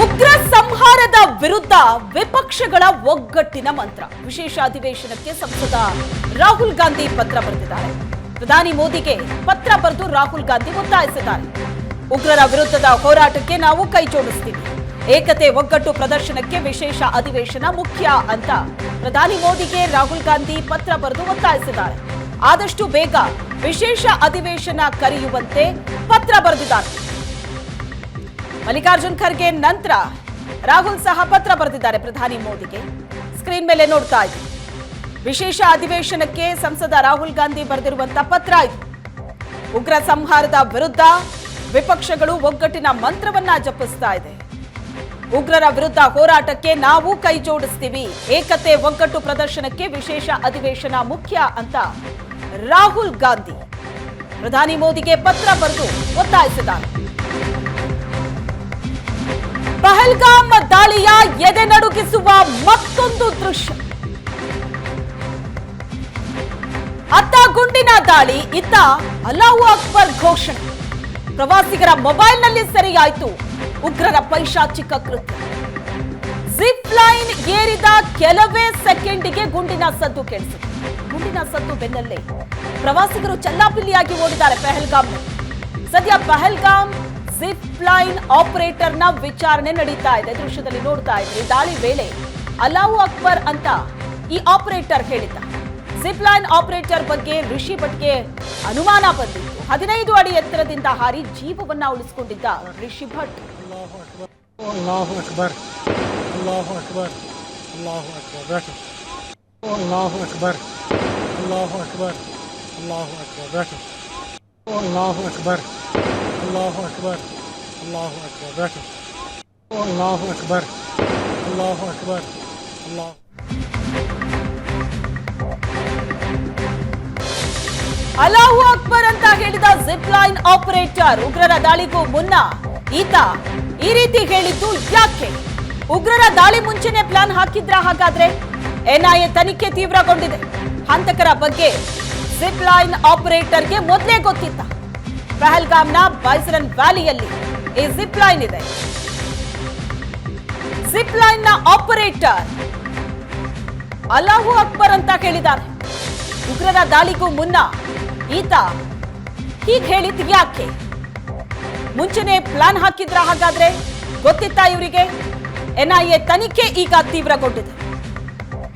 ಉಗ್ರ ಸಂಹಾರದ ವಿರುದ್ಧ ವಿಪಕ್ಷಗಳ ಒಗ್ಗಟ್ಟಿನ ಮಂತ್ರ. ವಿಶೇಷ ಅಧಿವೇಶನಕ್ಕೆ ಸಂಸದ ರಾಹುಲ್ ಗಾಂಧಿ ಪತ್ರ ಬರೆದಿದ್ದಾರೆ. ಪ್ರಧಾನಿ ಮೋದಿಗೆ ಪತ್ರ ಬರೆದು ರಾಹುಲ್ ಗಾಂಧಿ ಒತ್ತಾಯಿಸಿದ್ದಾರೆ. ಉಗ್ರರ ವಿರುದ್ಧದ ಹೋರಾಟಕ್ಕೆ ನಾವು ಕೈ ಜೋಡಿಸ್ತೀವಿ. ಏಕತೆ ಒಗ್ಗಟ್ಟು ಪ್ರದರ್ಶನಕ್ಕೆ ವಿಶೇಷ ಅಧಿವೇಶನ ಮುಖ್ಯ ಅಂತ ಪ್ರಧಾನಿ ಮೋದಿಗೆ ರಾಹುಲ್ ಗಾಂಧಿ ಪತ್ರ ಬರೆದು ಒತ್ತಾಯಿಸಿದ್ದಾರೆ. ಆದಷ್ಟು ಬೇಗ ವಿಶೇಷ ಅಧಿವೇಶನ ಕರೆಯುವಂತೆ ಪತ್ರ ಬರೆದಿದ್ದಾರೆ. ಮಲ್ಲಿಕಾರ್ಜುನ್ ಖರ್ಗೆ ನಂತರ ರಾಹುಲ್ ಸಹ ಪತ್ರ ಬರೆದಿದ್ದಾರೆ ಪ್ರಧಾನಿ ಮೋದಿಗೆ. ಸ್ಕ್ರೀನ್ ಮೇಲೆ ನೋಡ್ತಾ ಇದ್ದೀವಿ ವಿಶೇಷ ಅಧಿವೇಶನಕ್ಕೆ ಸಂಸದ ರಾಹುಲ್ ಗಾಂಧಿ ಬರೆದಿರುವಂತಹ ಪತ್ರ ಇದು. ಉಗ್ರ ಸಂಹಾರದ ವಿರುದ್ಧ ವಿಪಕ್ಷಗಳು ಒಗ್ಗಟ್ಟಿನ ಮಂತ್ರವನ್ನ ಜಪಿಸ್ತಾ ಇದೆ. ಉಗ್ರರ ವಿರುದ್ಧ ಹೋರಾಟಕ್ಕೆ ನಾವು ಕೈ ಜೋಡಿಸ್ತೀವಿ. ಏಕತೆ ಒಗ್ಗಟ್ಟು ಪ್ರದರ್ಶನಕ್ಕೆ ವಿಶೇಷ ಅಧಿವೇಶನ ಮುಖ್ಯ ಅಂತ ರಾಹುಲ್ ಗಾಂಧಿ. ಪ್ರಧಾನಿ ಮೋದಿಗೆ ಪತ್ರ ಬರೆದು ಒತ್ತಾಯಿಸಿದ್ದಾರೆ. ಪಹಲ್ಗಾಮ್ ದಾಳಿಯ ಎದೆ ನಡುಗಿಸುವ ಮತ್ತೊಂದು ದೃಶ್ಯ. ಅತ್ತ ಗುಂಡಿನ ದಾಳಿ, ಇತ್ತ ಅಲಾವು ಅಕ್ಬರ್ ಘೋಷಣೆ. ಪ್ರವಾಸಿಗರ ಮೊಬೈಲ್ನಲ್ಲಿ ಸೆರೆಯಾಯಿತು ಉಗ್ರರ ಪೈಶಾಚಿಕ ಕೃತ್ಯ. ಜಿಪ್ ಲೈನ್ ಏರಿದ ಕೆಲವೇ ಸೆಕೆಂಡಿಗೆ ಗುಂಡಿನ ಸದ್ದು ಕೇಳಿಸಿತು ಗುಂಡಿನ ಸದ್ದು ಬೆನ್ನಲ್ಲೇ ಪ್ರವಾಸಿಗರು ಚಲ್ಲಾಪಿಲ್ಲಿಯಾಗಿ ಓಡಿದ್ದಾರೆ ಪಹಲ್ಗಾಮ್ ಸದ್ಯ ಪಹಲ್ಗಾಮ್ ಜಿಪ್ ಲೈನ್ ಆಪರೇಟರ್ನ ವಿಚಾರಣೆ ನಡೀತಾ ಇದೆ. ದೃಶ್ಯದಲ್ಲಿ ನೋಡ್ತಾ ಇದ್ರಿ, ದಾಳಿ ವೇಳೆ ಅಲಾವು ಅಕ್ಬರ್ ಅಂತ ಈ ಆಪರೇಟರ್ ಹೇಳಿದ್ದ. ಜಿಪ್ ಲೈನ್ ಆಪರೇಟರ್ ಬಗ್ಗೆ ಋಷಿ ಭಟ್ಗೆ ಅನುಮಾನ ಬಂದಿತ್ತು. ಹದಿನೈದು ಅಡಿ ಎತ್ತರದಿಂದ ಹಾರಿ ಜೀವವನ್ನ ಉಳಿಸಿಕೊಂಡಿದ್ದ ಋಷಿ ಭಟ್. ಅಕ್ಬರ್. الله أكبر الله أكبر الله أكبر الله أكبر الله ಅಲ್ಲಾಹು ಅಕ್ಬರ್ ಅಂತ ಹೇಳಿದ ಜಿಪ್ ಲೈನ್ ಆಪರೇಟರ್ ಉಗ್ರರ ದಾಳಿಗೂ ಮುನ್ನ ಈತ ಈ ರೀತಿ ಹೇಳಿದ್ದು ಯಾಕೆ? ಉಗ್ರರ ದಾಳಿ ಮುಂಚೆನೆ ಪ್ಲಾನ್ ಹಾಕಿದ್ರ ಹಾಗಾದ್ರೆ? ಎನ್ಐಎ ತನಿಖೆ ತೀವ್ರಗೊಂಡಿದೆ. ಹಂತಕರ ಬಗ್ಗೆ ಜಿಪ್ ಲೈನ್ ಆಪರೇಟರ್ಗೆ ಮೊದಲೇ ಗೊತ್ತಿತ್ತ. ಪಹಲ್ಗಾಮ್ನ ಬೈಸರನ್ ವ್ಯಾಲಿಯಲ್ಲಿ ಈ ಜಿಪ್ ಲೈನ್ ಇದೆ. ಜಿಪ್ ಲೈನ್ನ ಆಪರೇಟರ್ ಅಲಾಹು ಅಕ್ಬರ್ ಅಂತ ಕೇಳಿದ್ದಾರೆ ಉಗ್ರರ ದಾಳಿಗೂ ಮುನ್ನ ಈತ ಹೀಗ್ ಹೇಳಿದ್ ಯಾಕೆ? ಮುಂಚೆನೆ ಪ್ಲಾನ್ ಹಾಕಿದ್ರ ಹಾಗಾದ್ರೆ ಗೊತ್ತಿತ್ತಾ ಇವರಿಗೆ? ಎನ್ಐಎ ತನಿಖೆ ಈಗ ತೀವ್ರಗೊಂಡಿದೆ.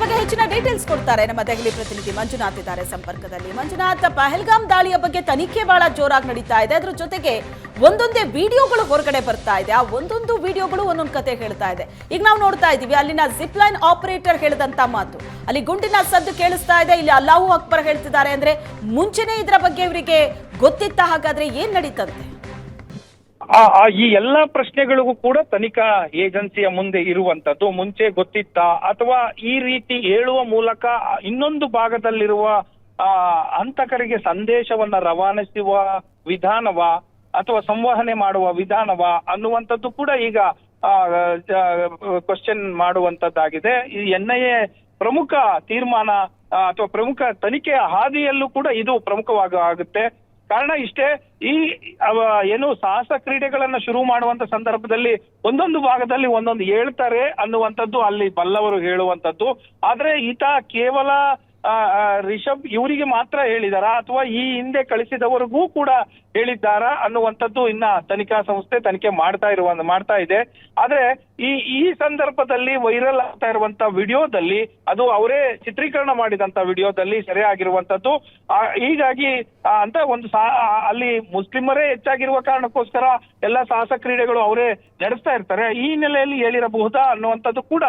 ಬಗ್ಗೆ ಹೆಚ್ಚಿನ ಡೀಟೇಲ್ಸ್ ಕೊಡ್ತಾರೆ. ನಮ್ಮ ದೆಹಲಿ ಪ್ರತಿನಿಧಿ ಮಂಜುನಾಥ್ ಇದ್ದಾರೆ ಸಂಪರ್ಕದಲ್ಲಿ. ಮಂಜುನಾಥ್, ಪಹಲ್ಗಾಮ್ ದಾಳಿಯ ಬಗ್ಗೆ ತನಿಖೆ ಬಹಳ ಜೋರಾಗಿ ನಡೀತಾ ಇದೆ. ಅದ್ರ ಜೊತೆಗೆ ಒಂದೊಂದೇ ವಿಡಿಯೋಗಳು ಹೊರಗಡೆ ಬರ್ತಾ ಇದೆ. ಆ ಒಂದೊಂದು ವಿಡಿಯೋಗಳು ಒಂದೊಂದು ಕತೆ ಹೇಳ್ತಾ ಇದೆ. ಈಗ ನಾವು ನೋಡ್ತಾ ಇದ್ದೀವಿ, ಅಲ್ಲಿನ ಜಿಪ್ ಲೈನ್ ಆಪರೇಟರ್ ಹೇಳಿದಂತ ಮಾತು. ಅಲ್ಲಿ ಗುಂಡಿನ ಸದ್ದು ಕೇಳಿಸ್ತಾ ಇದೆ. ಇಲ್ಲಿ ಅಲ್ಲಾಹು ಅಕ್ಬರ್ ಹೇಳ್ತಿದ್ದಾರೆ ಅಂದ್ರೆ ಮುಂಚೆನೆ ಇದರ ಬಗ್ಗೆ ಇವರಿಗೆ ಗೊತ್ತಿತ್ತ ಹಾಗಾದ್ರೆ ಏನ್ ನಡೀತಂತೆ? ಈ ಎಲ್ಲಾ ಪ್ರಶ್ನೆಗಳಿಗೂ ಕೂಡ ತನಿಖಾ ಏಜೆನ್ಸಿಯ ಮುಂದೆ ಇರುವಂತದ್ದು, ಮುಂಚೆ ಗೊತ್ತಿತ್ತಾ, ಅಥವಾ ಈ ರೀತಿ ಹೇಳುವ ಮೂಲಕ ಇನ್ನೊಂದು ಭಾಗದಲ್ಲಿರುವ, ಆ, ಹಂತಕರಿಗೆ ಸಂದೇಶವನ್ನ ರವಾನಿಸುವ ವಿಧಾನವ, ಅಥವಾ ಸಂವಹನೆ ಮಾಡುವ ವಿಧಾನವ ಅನ್ನುವಂಥದ್ದು ಕೂಡ ಈಗ ಕ್ವಶನ್ ಮಾಡುವಂತದ್ದಾಗಿದೆ. ಈ ಎನ್ ಐ ಪ್ರಮುಖ ತೀರ್ಮಾನ ಅಥವಾ ಪ್ರಮುಖ ತನಿಖೆಯ ಹಾದಿಯಲ್ಲೂ ಕೂಡ ಇದು ಪ್ರಮುಖವಾಗಿ ಆಗುತ್ತೆ. ಕಾರಣ ಇಷ್ಟೇ, ಈ ಏನು ಸಾಹಸ ಕ್ರೀಡೆಗಳನ್ನ ಶುರು ಮಾಡುವಂತ ಸಂದರ್ಭದಲ್ಲಿ ಒಂದೊಂದು ಭಾಗದಲ್ಲಿ ಒಂದೊಂದು ಹೇಳ್ತಾರೆ ಅನ್ನುವಂಥದ್ದು ಅಲ್ಲಿ ಬಲ್ಲವರು ಹೇಳುವಂಥದ್ದು. ಆದ್ರೆ ಈತ ಕೇವಲ ರಿಷಬ್ ಇವರಿಗೆ ಮಾತ್ರ ಹೇಳಿದಾರ, ಅಥವಾ ಈ ಹಿಂದೆ ಕಳಿಸಿದವರಿಗೂ ಕೂಡ ಹೇಳಿದ್ದಾರಾ ಅನ್ನುವಂಥದ್ದು ಇನ್ನ ತನಿಖಾ ಸಂಸ್ಥೆ ತನಿಖೆ ಮಾಡ್ತಾ ಇರುವ, ಮಾಡ್ತಾ ಇದೆ. ಆದ್ರೆ ಈ ಈ ಸಂದರ್ಭದಲ್ಲಿ ವೈರಲ್ ಆಗ್ತಾ ಇರುವಂತ ವಿಡಿಯೋದಲ್ಲಿ ಅದು ಅವರೇ ಚಿತ್ರೀಕರಣ ಮಾಡಿದಂತ ವಿಡಿಯೋದಲ್ಲಿ ಸೆರೆ ಆಗಿರುವಂತದ್ದು ಹೀಗಾಗಿ ಅಂತ ಒಂದು ಅಲ್ಲಿ ಮುಸ್ಲಿಮರೇ ಹೆಚ್ಚಾಗಿರುವ ಕಾರಣಕ್ಕೋಸ್ಕರ ಎಲ್ಲ ಸಾಹಸ ಕ್ರೀಡೆಗಳು ಅವರೇ ನಡೆಸ್ತಾ ಇರ್ತಾರೆ. ಈ ಹಿನ್ನೆಲೆಯಲ್ಲಿ ಹೇಳಿರಬಹುದಾ ಅನ್ನುವಂಥದ್ದು ಕೂಡ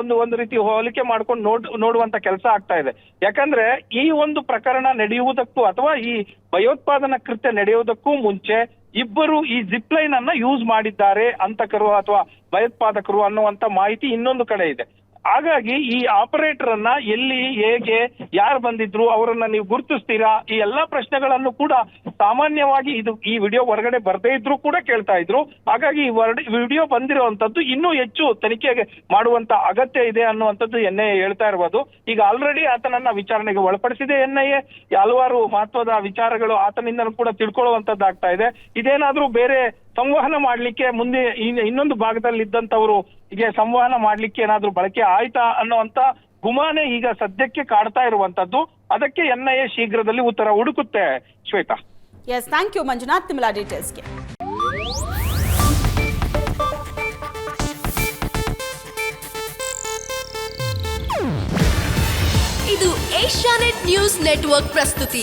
ಒಂದು ಒಂದು ರೀತಿ ಹೋಲಿಕೆ ಮಾಡ್ಕೊಂಡು ನೋಡ್, ನೋಡುವಂತ ಕೆಲಸ ಆಗ್ತಾ ಇದೆ. ಯಾಕಂದ್ರೆ ಈ ಒಂದು ಪ್ರಕರಣ ನಡೆಯುವುದಕ್ಕೂ ಅಥವಾ ಈ ಭಯೋತ್ಪಾದನಾ ಕೃತ್ಯ ನಡೆಯುವುದಕ್ಕೂ ಮುಂಚೆ ಇಬ್ಬರು ಈ ಜಿಪ್ ಲೈನ್ ಅನ್ನ ಯೂಸ್ ಮಾಡಿದ್ದಾರೆ ಅಂತಕರು ಅಥವಾ ಭಯೋತ್ಪಾದಕರು ಅನ್ನುವಂತ ಮಾಹಿತಿ ಇನ್ನೊಂದು ಕಡೆ ಇದೆ. ಹಾಗಾಗಿ ಈ ಆಪರೇಟರ್ ಅನ್ನ ಎಲ್ಲಿ, ಹೇಗೆ, ಯಾರು ಬಂದಿದ್ರು, ಅವರನ್ನ ನೀವು ಗುರುತಿಸ್ತೀರಾ, ಈ ಎಲ್ಲಾ ಪ್ರಶ್ನೆಗಳನ್ನು ಕೂಡ ಸಾಮಾನ್ಯವಾಗಿ ಇದು ಈ ವಿಡಿಯೋ ಹೊರಗಡೆ ಬರದೇ ಇದ್ರು ಕೂಡ ಕೇಳ್ತಾ ಇದ್ರು. ಹಾಗಾಗಿ ಈ ವಿಡಿಯೋ ಬಂದಿರುವಂತದ್ದು ಇನ್ನೂ ಹೆಚ್ಚು ತನಿಖೆಗೆ ಮಾಡುವಂತ ಅಗತ್ಯ ಇದೆ ಅನ್ನುವಂಥದ್ದು ಎನ್ಐ ಹೇಳ್ತಾ ಇರ್ಬೋದು. ಈಗ ಆಲ್ರೆಡಿ ಆತನನ್ನ ವಿಚಾರಣೆಗೆ ಒಳಪಡಿಸಿದೆ ಎನ್ಐಎ ಹಲವಾರು ಮಹತ್ವದ ವಿಚಾರಗಳು ಆತನಿಂದ ಕೂಡ ತಿಳ್ಕೊಳ್ಳುವಂತದ್ದಾಗ್ತಾ ಇದೆ. ಇದೇನಾದ್ರೂ ಬೇರೆ ಸಂವಹನ ಮಾಡ್ಲಿಕ್ಕೆ ಮುಂದೆ ಇನ್ನೊಂದು ಭಾಗದಲ್ಲಿ ಇದ್ದಂತವರು ಹೀಗೆ ಸಂವಹನ ಮಾಡ್ಲಿಕ್ಕೆ ಏನಾದ್ರೂ ಬಳಕೆ ಆಯ್ತಾ ಅನ್ನುವಂತ ಗುಮಾನೆ ಈಗ ಸದ್ಯಕ್ಕೆ ಕಾಡ್ತಾ ಇರುವಂತದ್ದು ಅದಕ್ಕೆ ಎನ್ ಐ ಎ ಶೀಘ್ರದಲ್ಲಿ ಉತ್ತರ ಹುಡುಕುತ್ತೆ Shweta. Yes thank you Manjunath. ತಿಮ್ಲಾ ಡೀಟೇಲ್ಸ್ಗೆ ಇದು ಏಷ್ಯಾನೆಟ್ ನ್ಯೂಸ್ ನೆಟ್ವರ್ಕ್ ಪ್ರಸ್ತುತಿ.